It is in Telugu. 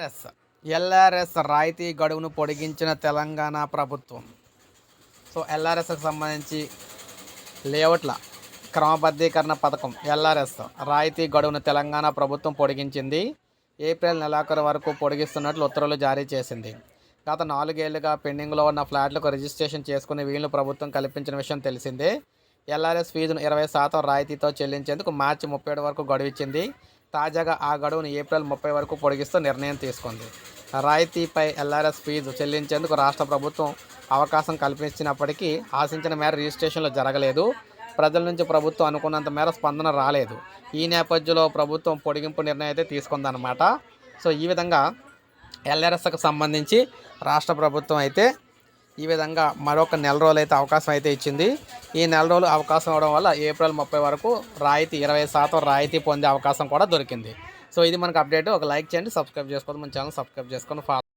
ఎల్ఆర్ఎస్. ఎల్ఆర్ఎస్ రాయితీ గడువును పొడిగించిన తెలంగాణ ప్రభుత్వం. సో ఎల్ఆర్ఎస్కి సంబంధించి లేఅవుట్ల క్రమబద్ధీకరణ పథకం ఎల్ఆర్ఎస్ రాయితీ గడువును తెలంగాణ ప్రభుత్వం పొడిగించింది. ఏప్రిల్ నెలాఖరు వరకు పొడిగిస్తున్నట్లు ఉత్తర్వులు జారీ చేసింది. గత నాలుగేళ్ళుగా పెండింగ్లో ఉన్న ఫ్లాట్లకు రిజిస్ట్రేషన్ చేసుకునే వీలు ప్రభుత్వం కల్పించిన విషయం తెలిసిందే. ఎల్ఆర్ఎస్ ఫీజును ఇరవై శాతం రాయితీతో చెల్లించేందుకు మార్చి ముప్పై ఏడు వరకు గడువిచ్చింది తాజాగా ఆ గడువును ఏప్రిల్ ముప్పై వరకు పొడిగిస్తూ నిర్ణయం తీసుకుంది. రాయితీపై ఎల్ఆర్ఎస్ ఫీజు చెల్లించేందుకు రాష్ట్ర ప్రభుత్వం అవకాశం కల్పించినప్పటికీ ఆశించిన మేర రిజిస్ట్రేషన్లు జరగలేదు. ప్రజల నుంచి ప్రభుత్వం అనుకున్నంత మేర స్పందన రాలేదు. ఈ నేపథ్యంలో ప్రభుత్వం పొడిగింపు నిర్ణయం అయితే తీసుకుందనమాట సో ఈ విధంగా ఎల్ఆర్ఎస్కి సంబంధించి రాష్ట్ర ప్రభుత్వం అయితే ఈ విధంగా మరొక నెల రోజులు అయితే అవకాశం అయితే ఇచ్చింది. ఈ నెల రోజులు అవకాశం ఇవ్వడం వల్ల ఏప్రిల్ ముప్పై వరకు రాయితీ ఇరవై శాతం రాయితీ పొందే అవకాశం కూడా దొరికింది. సో ఇది మనకు అప్డేట్. ఒక లైక్ చేయండి సబ్స్క్రైబ్ చేసుకోండి మన ఛానల్ సబ్స్క్రైబ్ చేసుకొని ఫాలో